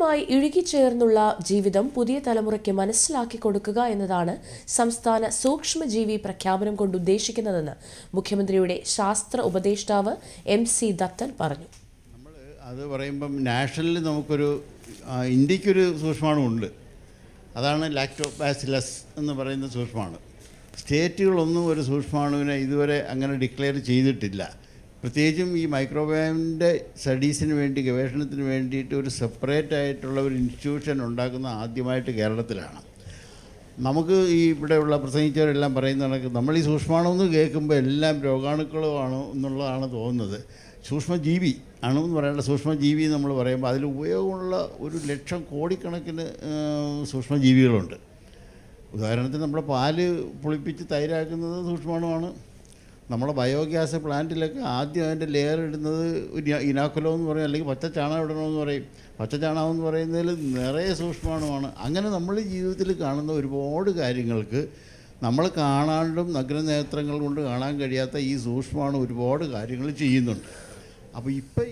പ്രകൃതിയുമായി ഇഴുകിച്ചേർന്നുള്ള ജീവിതം പുതിയ തലമുറയ്ക്ക് മനസ്സിലാക്കി കൊടുക്കുക എന്നതാണ് സംസ്ഥാന സൂക്ഷ്മജീവി പ്രഖ്യാപനം കൊണ്ട് ഉദ്ദേശിക്കുന്നതെന്ന് മുഖ്യമന്ത്രിയുടെ ശാസ്ത്ര ഉപദേഷ്ടാവ് എം സി ദത്തൻ പറഞ്ഞു. നമ്മൾ അത് പറയുമ്പം നാഷണലിൽ നമുക്കൊരു ഇന്ത്യക്കൊരു സൂക്ഷ്മാണുണ്ട്. അതാണ് ലാക്ടോബാസിലസ് എന്ന് പറയുന്ന സൂക്ഷ്മാണു. സ്റ്റേറ്റുകളൊന്നും ഒരു സൂക്ഷ്മാണുവിനെ ഇതുവരെ അങ്ങനെ ഡിക്ലെയർ ചെയ്തിട്ടില്ല. പ്രത്യേകിച്ചും ഈ മൈക്രോവേവിന്റെ സ്റ്റഡീസിന് വേണ്ടി ഗവേഷണത്തിന് വേണ്ടിയിട്ട് ഒരു സെപ്പറേറ്റ് ആയിട്ടുള്ള ഒരു ഇൻസ്റ്റിറ്റ്യൂഷൻ ഉണ്ടാക്കുന്ന ആദ്യമായിട്ട് കേരളത്തിലാണ്. നമുക്ക് ഈ ഇവിടെയുള്ള പ്രസംഗിച്ചവരെല്ലാം പറയുന്ന കണക്ക് നമ്മൾ ഈ സൂക്ഷ്മാണെന്ന് കേൾക്കുമ്പോൾ എല്ലാം രോഗാണുക്കളുമാണ് എന്നുള്ളതാണ് തോന്നുന്നത്. സൂക്ഷ്മജീവി അണുവെന്ന് പറയേണ്ട സൂക്ഷ്മജീവി നമ്മൾ പറയുമ്പോൾ അതിൽ ഉപയോഗമുള്ള ഒരു ലക്ഷം കോടിക്കണക്കിന് സൂക്ഷ്മജീവികളുണ്ട്. ഉദാഹരണത്തിന് നമ്മുടെ പാൽ പുളിപ്പിച്ച് തൈരാക്കുന്നത് സൂക്ഷ്മാണുമാണ് നമ്മുടെ ബയോഗ്യാസ് പ്ലാന്റിലൊക്കെ ആദ്യം അതിന്റെ ലെയർ ഇടുന്നത് ഇനാക്കുലം എന്ന് പറയും അല്ലെങ്കിൽ പച്ച ചാണകം ഇടണമെന്ന് പറയും. പച്ച ചാണകം എന്ന് പറയുന്നതിൽ നിറയെ സൂക്ഷ്മാണുമാണ് അങ്ങനെ നമ്മൾ ജീവിതത്തിൽ കാണുന്ന ഒരുപാട് കാര്യങ്ങൾക്ക് നമ്മൾ കാണാണ്ടും നഗ്നനേത്രങ്ങൾ കൊണ്ട് കാണാൻ കഴിയാത്ത ഈ സൂക്ഷ്മാണു ഒരുപാട് കാര്യങ്ങൾ ചെയ്യുന്നുണ്ട്. അപ്പോൾ ഇപ്പം